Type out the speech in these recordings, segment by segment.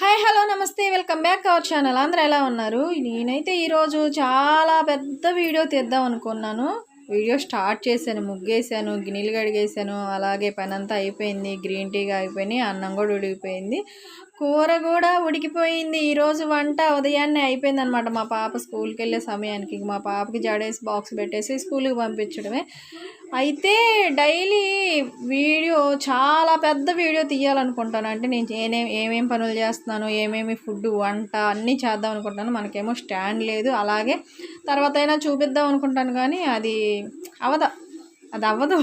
Hi hello namaste welcome back our channel. అందరూ ఎలా ఉన్నారు? నేనైతే ఈరోజు చాలా పెద్ద వీడియో తీద్దాం అనుకున్నాను. వీడియో స్టార్ట్ చేశాను ముగ్గేసాను గిన్నెలు కడిగేసాను అలాగే పని అంతా అయిపోయింది గ్రీన్ టీగా అయిపోయింది అన్నం కూడా ఉడికిపోయింది. కూర కూడా ఉడికిపోయింది. ఈరోజు వంట ఉదయాన్నే అయిపోయింది అనమాట మా పాప స్కూల్కి వెళ్ళే సమయానికి మా పాపకి జడేసి బాక్స్ పెట్టేసి స్కూల్కి పంపించడమే. అయితే డైలీ వీడియో చాలా పెద్ద వీడియో తీయాలనుకుంటాను. అంటే నేను ఏమేమి ఏమేమి పనులు చేస్తున్నాను ఏమేమి ఫుడ్ వంట అన్నీ చేద్దాం అనుకుంటాను. మనకేమో స్టాండ్ లేదు. అలాగే తర్వాత అయినా చూపిద్దాం అనుకుంటాను కానీ అది అవద అది అవ్వదు.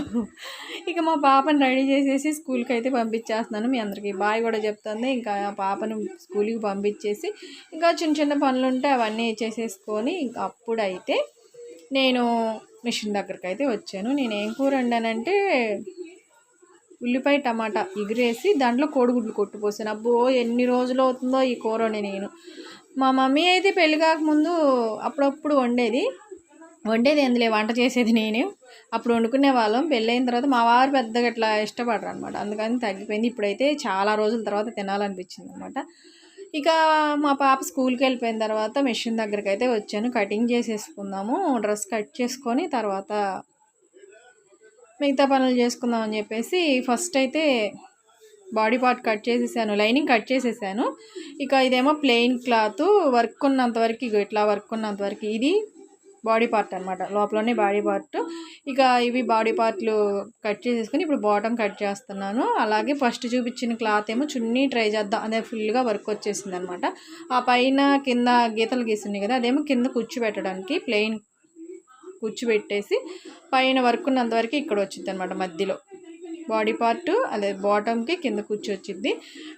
ఇక మా పాపని రెడీ చేసేసి స్కూల్కి అయితే పంపించేస్తున్నాను. మీ అందరికీ బాయ్ కూడా చెప్తుంది. ఇంకా ఆ పాపను స్కూల్కి పంపించేసి ఇంకా చిన్న చిన్న పనులు ఉంటే అవన్నీ చేసేసుకొని ఇంకా అప్పుడైతే నేను మిషన్ దగ్గరికి అయితే వచ్చాను. నేను ఏం కూర వండానంటే ఉల్లిపాయ టమాటా ఎగిరేసి దాంట్లో కోడిగుడ్లు కొట్టుపోసాను అబ్బో ఎన్ని రోజులు అవుతుందో ఈ కూరని నేను. మా మమ్మీ అయితే పెళ్ళి కాకముందు అప్పుడప్పుడు వండేది. వండేది ఎందులే వంట చేసేది నేను. అప్పుడు వండుకునే వాళ్ళం. పెళ్ళైన తర్వాత మా వారు పెద్దగా ఇట్లా ఇష్టపడరు అనమాట అందుకని తగ్గిపోయింది. ఇప్పుడైతే చాలా రోజుల తర్వాత తినాలనిపించింది అనమాట ఇక మా పాప స్కూల్కి వెళ్ళిపోయిన తర్వాత మెషిన్ దగ్గరికి అయితే వచ్చాను. కటింగ్ చేసేసుకుందాము. డ్రెస్ కట్ చేసుకొని తర్వాత మిగతా పనులు చేసుకుందాం అని చెప్పేసి ఫస్ట్ అయితే బాడీ పార్ట్ కట్ చేసేసాను. లైనింగ్ కట్ చేసేసాను. ఇక ఇదేమో ప్లెయిన్ క్లాత్. వర్క్ ఉన్నంత వరకు ఇక ఇట్లా వర్క్ ఉన్నంత వరకు ఇది. బాడీ పార్ట్ అనమాట లోపలనే బాడీ పార్ట్. ఇక ఇవి బాడీ పార్ట్లు కట్ చేసేసుకుని ఇప్పుడు బాటమ్ కట్ చేస్తున్నాను. అలాగే ఫస్ట్ చూపించిన క్లాత్ ఏమో చున్నీ ట్రై చేద్దాం అదే ఫుల్గా వర్క్ వచ్చేసింది అనమాట ఆ పైన కింద గీతలు గీసింది కదా అదేమో కింద కూర్చోబెట్టడానికి ప్లెయిన్ కూర్చోబెట్టేసి పైన వర్క్ ఉన్నంతవరకు ఇక్కడ వచ్చింది అనమాట మధ్యలో. బాడీ పార్ట్ అదే బాటమ్కి కింద కూర్చొచ్చింది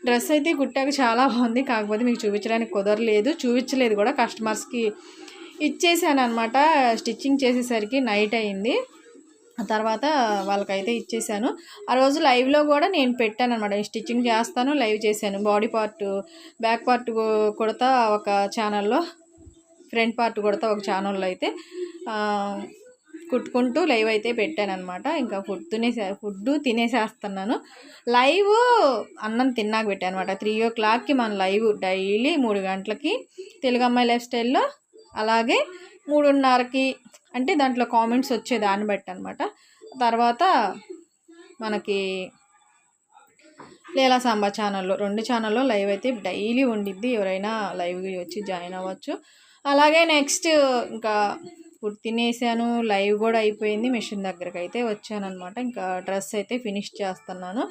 డ్రెస్ అయితే కుట్టాక చాలా బాగుంది. కాకపోతే మీకు చూపించడానికి కుదరలేదు. చూపించలేదు కూడా కస్టమర్స్కి ఇచ్చేసాను అనమాట స్టిచ్చింగ్ చేసేసరికి నైట్ అయింది. తర్వాత వాళ్ళకైతే ఇచ్చేసాను. ఆ రోజు లైవ్లో కూడా నేను పెట్టాను అనమాట స్టిచ్చింగ్ చేస్తాను లైవ్ చేశాను. బాడీ పార్ట్ బ్యాక్ పార్ట్ కుడతా ఒక ఛానల్లో ఫ్రంట్ పార్ట్ కుడతా ఒక ఛానల్లో అయితే కుట్టుకుంటూ లైవ్ అయితే పెట్టాను అనమాట ఇంకా ఫుడ్ తినేసే ఫుడ్ తినేసేస్తున్నాను. లైవ్ అన్నం తిన్నాక పెట్టాను అనమాట త్రీ ఓ క్లాక్కి మన లైవ్ డైలీ మూడు గంటలకి తెలుగు అమ్మాయి లైఫ్ స్టైల్లో అలాగే మూడున్నరకి అంటే దాంట్లో కామెంట్స్ వచ్చే దాన్ని బట్టి అనమాట తర్వాత మనకి లేలా సాంబా ఛానల్లో రెండు ఛానల్లో లైవ్ అయితే డైలీ ఉండిద్ది. ఎవరైనా లైవ్కి వచ్చి జాయిన్ అవ్వచ్చు. అలాగే నెక్స్ట్ ఇంకా ఫుడ్ తినేసాను లైవ్ కూడా అయిపోయింది మిషన్ దగ్గరకు అయితే వచ్చానమాట ఇంకా డ్రెస్ అయితే ఫినిష్ చేస్తున్నాను.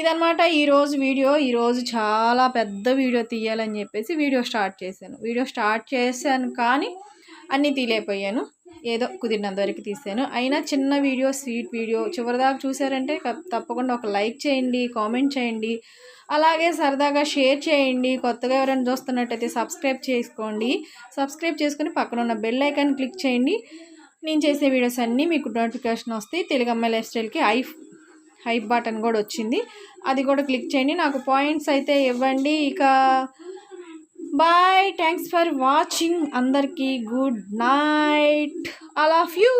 ఇదనమాట ఈరోజు వీడియో. ఈరోజు చాలా పెద్ద వీడియో తీయాలని చెప్పేసి వీడియో స్టార్ట్ చేశాను. వీడియో స్టార్ట్ చేశాను కానీ అన్నీ తీలేకపోయాను. ఏదో కుదిరినంత వరకు తీసాను అయినా చిన్న వీడియో స్వీట్ వీడియో చివరిదాకా చూసారంటే తప్పకుండా ఒక లైక్ చేయండి కామెంట్ చేయండి. అలాగే సరదాగా షేర్ చేయండి. కొత్తగా ఎవరైనా చూస్తున్నట్టయితే సబ్స్క్రైబ్ చేసుకోండి. సబ్స్క్రైబ్ చేసుకుని పక్కన ఉన్న బెల్ ఐకాన్ క్లిక్ చేయండి. నేను చేసే వీడియోస్ అన్నీ మీకు నోటిఫికేషన్ వస్తాయి. తెలుగు అమ్మాయి లైఫ్ స్టైల్కి ఐ హైప్ బటన్ కూడా వచ్చింది. అది కూడా క్లిక్ చేయండి. నాకు పాయింట్స్ అయితే ఇవ్వండి. ఇక బాయ్! థ్యాంక్స్ ఫర్ వాచింగ్ అందరికీ good night all of you